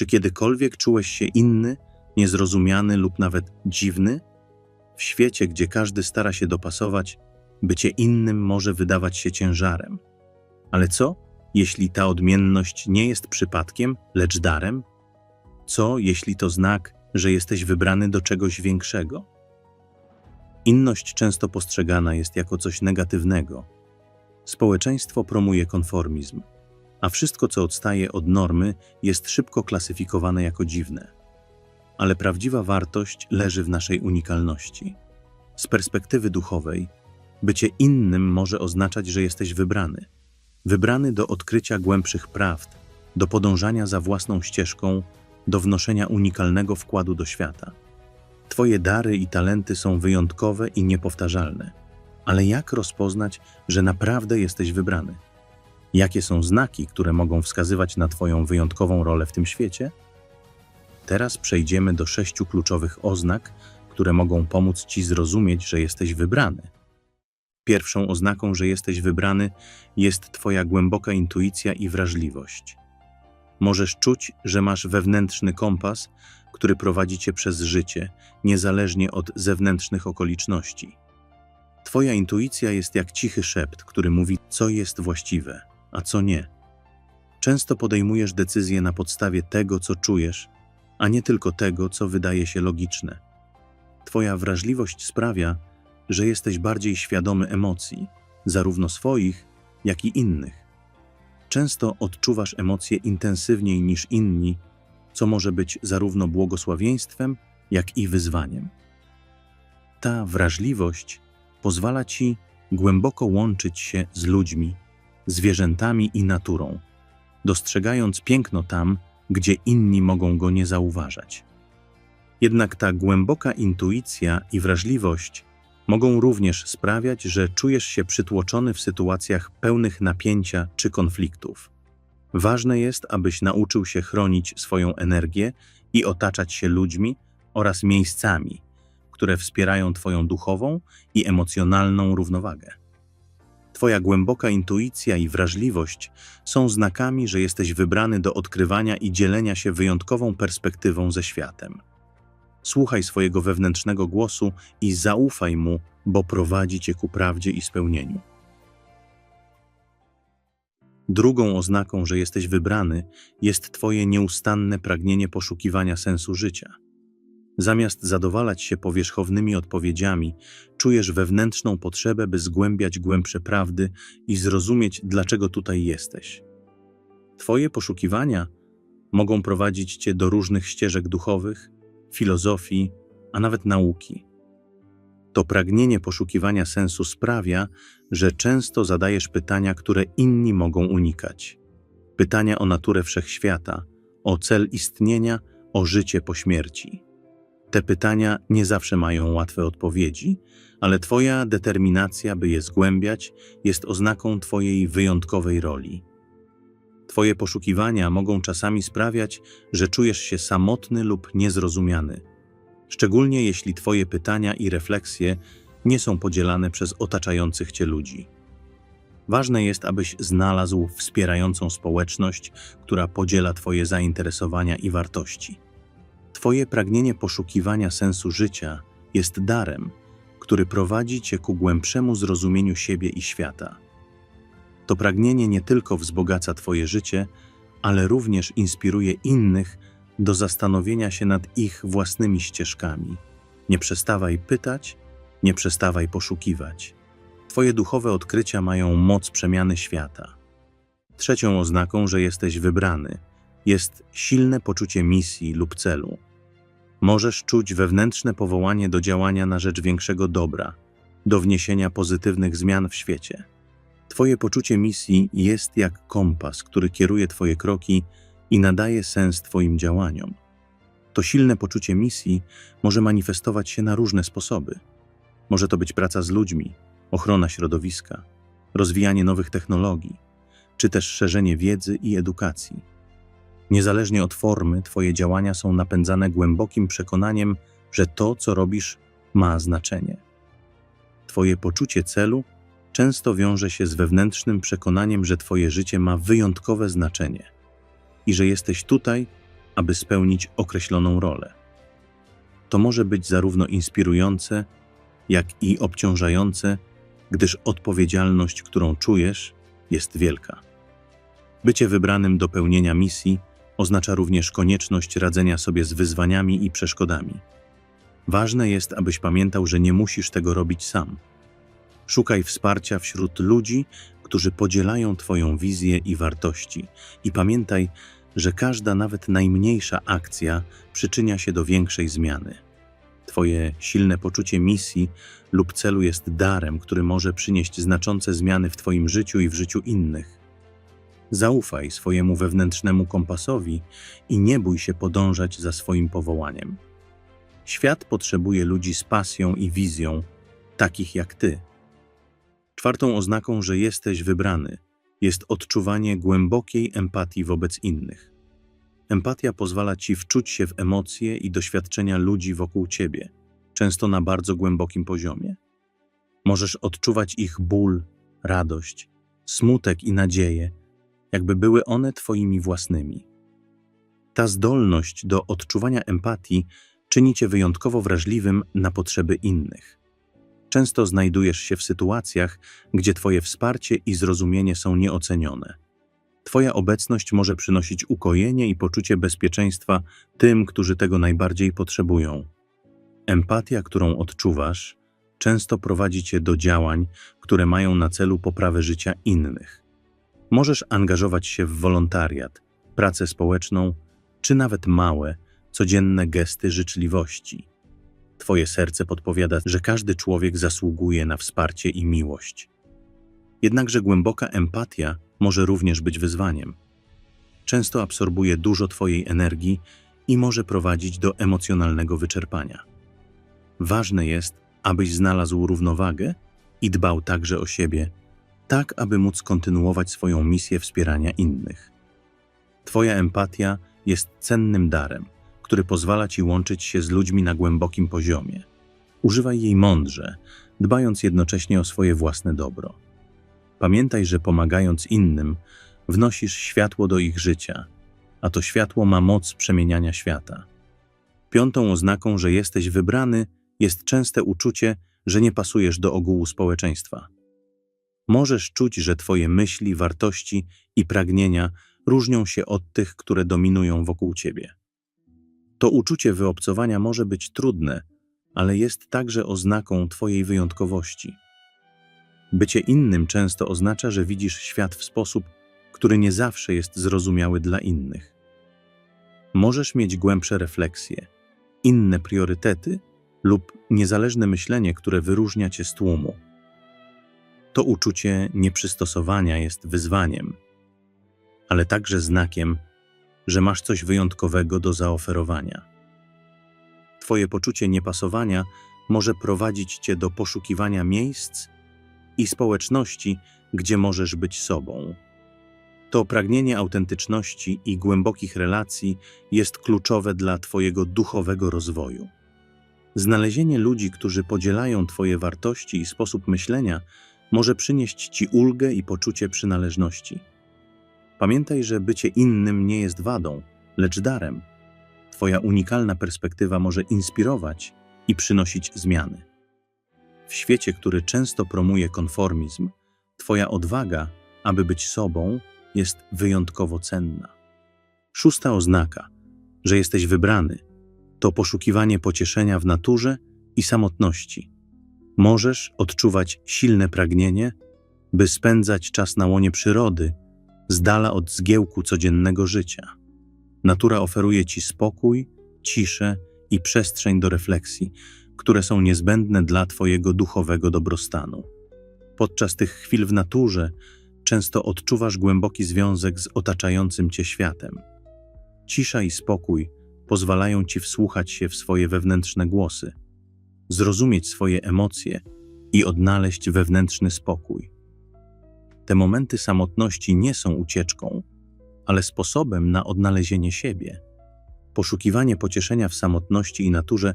Czy kiedykolwiek czułeś się inny, niezrozumiany lub nawet dziwny? W świecie, gdzie każdy stara się dopasować, bycie innym może wydawać się ciężarem. Ale co, jeśli ta odmienność nie jest przypadkiem, lecz darem? Co, jeśli to znak, że jesteś wybrany do czegoś większego? Inność często postrzegana jest jako coś negatywnego. Społeczeństwo promuje konformizm, a wszystko, co odstaje od normy, jest szybko klasyfikowane jako dziwne. Ale prawdziwa wartość leży w naszej unikalności. Z perspektywy duchowej, bycie innym może oznaczać, że jesteś wybrany. Wybrany do odkrycia głębszych prawd, do podążania za własną ścieżką, do wnoszenia unikalnego wkładu do świata. Twoje dary i talenty są wyjątkowe i niepowtarzalne. Ale jak rozpoznać, że naprawdę jesteś wybrany? Jakie są znaki, które mogą wskazywać na Twoją wyjątkową rolę w tym świecie? Teraz przejdziemy do sześciu kluczowych oznak, które mogą pomóc Ci zrozumieć, że jesteś wybrany. Pierwszą oznaką, że jesteś wybrany, jest Twoja głęboka intuicja i wrażliwość. Możesz czuć, że masz wewnętrzny kompas, który prowadzi Cię przez życie, niezależnie od zewnętrznych okoliczności. Twoja intuicja jest jak cichy szept, który mówi, co jest właściwe, a co nie. Często podejmujesz decyzje na podstawie tego, co czujesz, a nie tylko tego, co wydaje się logiczne. Twoja wrażliwość sprawia, że jesteś bardziej świadomy emocji, zarówno swoich, jak i innych. Często odczuwasz emocje intensywniej niż inni, co może być zarówno błogosławieństwem, jak i wyzwaniem. Ta wrażliwość pozwala ci głęboko łączyć się z ludźmi, zwierzętami i naturą, dostrzegając piękno tam, gdzie inni mogą go nie zauważać. Jednak ta głęboka intuicja i wrażliwość mogą również sprawiać, że czujesz się przytłoczony w sytuacjach pełnych napięcia czy konfliktów. Ważne jest, abyś nauczył się chronić swoją energię i otaczać się ludźmi oraz miejscami, które wspierają Twoją duchową i emocjonalną równowagę. Twoja głęboka intuicja i wrażliwość są znakami, że jesteś wybrany do odkrywania i dzielenia się wyjątkową perspektywą ze światem. Słuchaj swojego wewnętrznego głosu i zaufaj mu, bo prowadzi cię ku prawdzie i spełnieniu. Drugą oznaką, że jesteś wybrany, jest Twoje nieustanne pragnienie poszukiwania sensu życia. Zamiast zadowalać się powierzchownymi odpowiedziami, czujesz wewnętrzną potrzebę, by zgłębiać głębsze prawdy i zrozumieć, dlaczego tutaj jesteś. Twoje poszukiwania mogą prowadzić Cię do różnych ścieżek duchowych, filozofii, a nawet nauki. To pragnienie poszukiwania sensu sprawia, że często zadajesz pytania, które inni mogą unikać. Pytania o naturę wszechświata, o cel istnienia, o życie po śmierci. Te pytania nie zawsze mają łatwe odpowiedzi, ale Twoja determinacja, by je zgłębiać, jest oznaką Twojej wyjątkowej roli. Twoje poszukiwania mogą czasami sprawiać, że czujesz się samotny lub niezrozumiany, szczególnie jeśli Twoje pytania i refleksje nie są podzielane przez otaczających Cię ludzi. Ważne jest, abyś znalazł wspierającą społeczność, która podziela Twoje zainteresowania i wartości. Twoje pragnienie poszukiwania sensu życia jest darem, który prowadzi Cię ku głębszemu zrozumieniu siebie i świata. To pragnienie nie tylko wzbogaca Twoje życie, ale również inspiruje innych do zastanowienia się nad ich własnymi ścieżkami. Nie przestawaj pytać, nie przestawaj poszukiwać. Twoje duchowe odkrycia mają moc przemiany świata. Trzecią oznaką, że jesteś wybrany, jest silne poczucie misji lub celu. Możesz czuć wewnętrzne powołanie do działania na rzecz większego dobra, do wniesienia pozytywnych zmian w świecie. Twoje poczucie misji jest jak kompas, który kieruje Twoje kroki i nadaje sens Twoim działaniom. To silne poczucie misji może manifestować się na różne sposoby. Może to być praca z ludźmi, ochrona środowiska, rozwijanie nowych technologii, czy też szerzenie wiedzy i edukacji. Niezależnie od formy, Twoje działania są napędzane głębokim przekonaniem, że to, co robisz, ma znaczenie. Twoje poczucie celu często wiąże się z wewnętrznym przekonaniem, że Twoje życie ma wyjątkowe znaczenie i że jesteś tutaj, aby spełnić określoną rolę. To może być zarówno inspirujące, jak i obciążające, gdyż odpowiedzialność, którą czujesz, jest wielka. Bycie wybranym do pełnienia misji oznacza również konieczność radzenia sobie z wyzwaniami i przeszkodami. Ważne jest, abyś pamiętał, że nie musisz tego robić sam. Szukaj wsparcia wśród ludzi, którzy podzielają Twoją wizję i wartości, i pamiętaj, że każda, nawet najmniejsza akcja przyczynia się do większej zmiany. Twoje silne poczucie misji lub celu jest darem, który może przynieść znaczące zmiany w Twoim życiu i w życiu innych. Zaufaj swojemu wewnętrznemu kompasowi i nie bój się podążać za swoim powołaniem. Świat potrzebuje ludzi z pasją i wizją, takich jak Ty. Czwartą oznaką, że jesteś wybrany, jest odczuwanie głębokiej empatii wobec innych. Empatia pozwala ci wczuć się w emocje i doświadczenia ludzi wokół ciebie, często na bardzo głębokim poziomie. Możesz odczuwać ich ból, radość, smutek i nadzieję, jakby były one twoimi własnymi. Ta zdolność do odczuwania empatii czyni cię wyjątkowo wrażliwym na potrzeby innych. Często znajdujesz się w sytuacjach, gdzie Twoje wsparcie i zrozumienie są nieocenione. Twoja obecność może przynosić ukojenie i poczucie bezpieczeństwa tym, którzy tego najbardziej potrzebują. Empatia, którą odczuwasz, często prowadzi Cię do działań, które mają na celu poprawę życia innych. Możesz angażować się w wolontariat, pracę społeczną, czy nawet małe, codzienne gesty życzliwości. Twoje serce podpowiada, że każdy człowiek zasługuje na wsparcie i miłość. Jednakże głęboka empatia może również być wyzwaniem. Często absorbuje dużo Twojej energii i może prowadzić do emocjonalnego wyczerpania. Ważne jest, abyś znalazł równowagę i dbał także o siebie, tak aby móc kontynuować swoją misję wspierania innych. Twoja empatia jest cennym darem – który pozwala ci łączyć się z ludźmi na głębokim poziomie. Używaj jej mądrze, dbając jednocześnie o swoje własne dobro. Pamiętaj, że pomagając innym, wnosisz światło do ich życia, a to światło ma moc przemieniania świata. Piątą oznaką, że jesteś wybrany, jest częste uczucie, że nie pasujesz do ogółu społeczeństwa. Możesz czuć, że Twoje myśli, wartości i pragnienia różnią się od tych, które dominują wokół Ciebie. To uczucie wyobcowania może być trudne, ale jest także oznaką Twojej wyjątkowości. Bycie innym często oznacza, że widzisz świat w sposób, który nie zawsze jest zrozumiały dla innych. Możesz mieć głębsze refleksje, inne priorytety lub niezależne myślenie, które wyróżnia cię z tłumu. To uczucie nieprzystosowania jest wyzwaniem, ale także znakiem, że masz coś wyjątkowego do zaoferowania. Twoje poczucie niepasowania może prowadzić cię do poszukiwania miejsc i społeczności, gdzie możesz być sobą. To pragnienie autentyczności i głębokich relacji jest kluczowe dla Twojego duchowego rozwoju. Znalezienie ludzi, którzy podzielają Twoje wartości i sposób myślenia, może przynieść Ci ulgę i poczucie przynależności. Pamiętaj, że bycie innym nie jest wadą, lecz darem. Twoja unikalna perspektywa może inspirować i przynosić zmiany. W świecie, który często promuje konformizm, Twoja odwaga, aby być sobą, jest wyjątkowo cenna. Szósta oznaka, że jesteś wybrany, to poszukiwanie pocieszenia w naturze i samotności. Możesz odczuwać silne pragnienie, by spędzać czas na łonie przyrody z dala od zgiełku codziennego życia. Natura oferuje ci spokój, ciszę i przestrzeń do refleksji, które są niezbędne dla Twojego duchowego dobrostanu. Podczas tych chwil w naturze często odczuwasz głęboki związek z otaczającym Cię światem. Cisza i spokój pozwalają Ci wsłuchać się w swoje wewnętrzne głosy, zrozumieć swoje emocje i odnaleźć wewnętrzny spokój. Te momenty samotności nie są ucieczką, ale sposobem na odnalezienie siebie. Poszukiwanie pocieszenia w samotności i naturze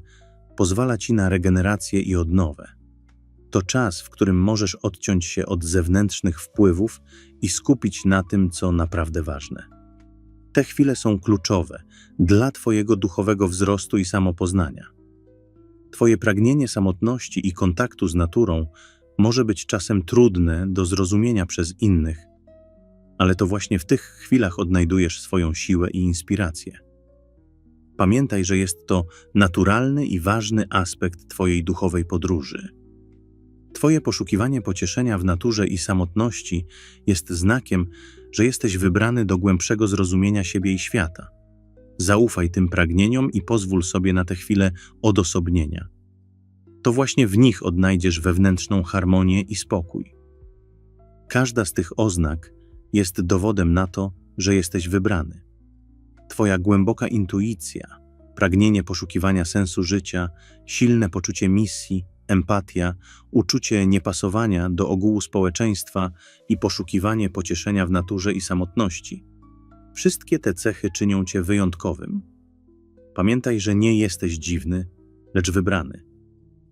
pozwala ci na regenerację i odnowę. To czas, w którym możesz odciąć się od zewnętrznych wpływów i skupić na tym, co naprawdę ważne. Te chwile są kluczowe dla Twojego duchowego wzrostu i samopoznania. Twoje pragnienie samotności i kontaktu z naturą może być czasem trudne do zrozumienia przez innych, ale to właśnie w tych chwilach odnajdujesz swoją siłę i inspirację. Pamiętaj, że jest to naturalny i ważny aspekt Twojej duchowej podróży. Twoje poszukiwanie pocieszenia w naturze i samotności jest znakiem, że jesteś wybrany do głębszego zrozumienia siebie i świata. Zaufaj tym pragnieniom i pozwól sobie na te chwile odosobnienia. To właśnie w nich odnajdziesz wewnętrzną harmonię i spokój. Każda z tych oznak jest dowodem na to, że jesteś wybrany. Twoja głęboka intuicja, pragnienie poszukiwania sensu życia, silne poczucie misji, empatia, uczucie niepasowania do ogółu społeczeństwa i poszukiwanie pocieszenia w naturze i samotności. Wszystkie te cechy czynią cię wyjątkowym. Pamiętaj, że nie jesteś dziwny, lecz wybrany.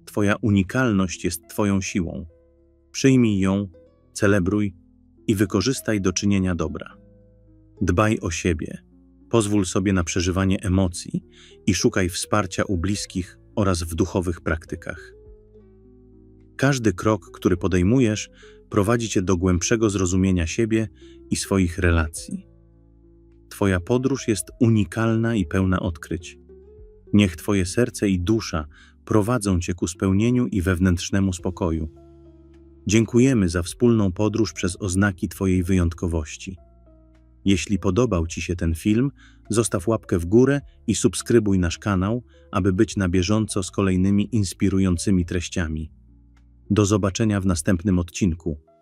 Twoja unikalność jest Twoją siłą. Przyjmij ją, celebruj i wykorzystaj do czynienia dobra. Dbaj o siebie, pozwól sobie na przeżywanie emocji i szukaj wsparcia u bliskich oraz w duchowych praktykach. Każdy krok, który podejmujesz, prowadzi cię do głębszego zrozumienia siebie i swoich relacji. Twoja podróż jest unikalna i pełna odkryć. Niech Twoje serce i dusza prowadzą Cię ku spełnieniu i wewnętrznemu spokoju. Dziękujemy za wspólną podróż przez oznaki Twojej wyjątkowości. Jeśli podobał Ci się ten film, zostaw łapkę w górę i subskrybuj nasz kanał, aby być na bieżąco z kolejnymi inspirującymi treściami. Do zobaczenia w następnym odcinku.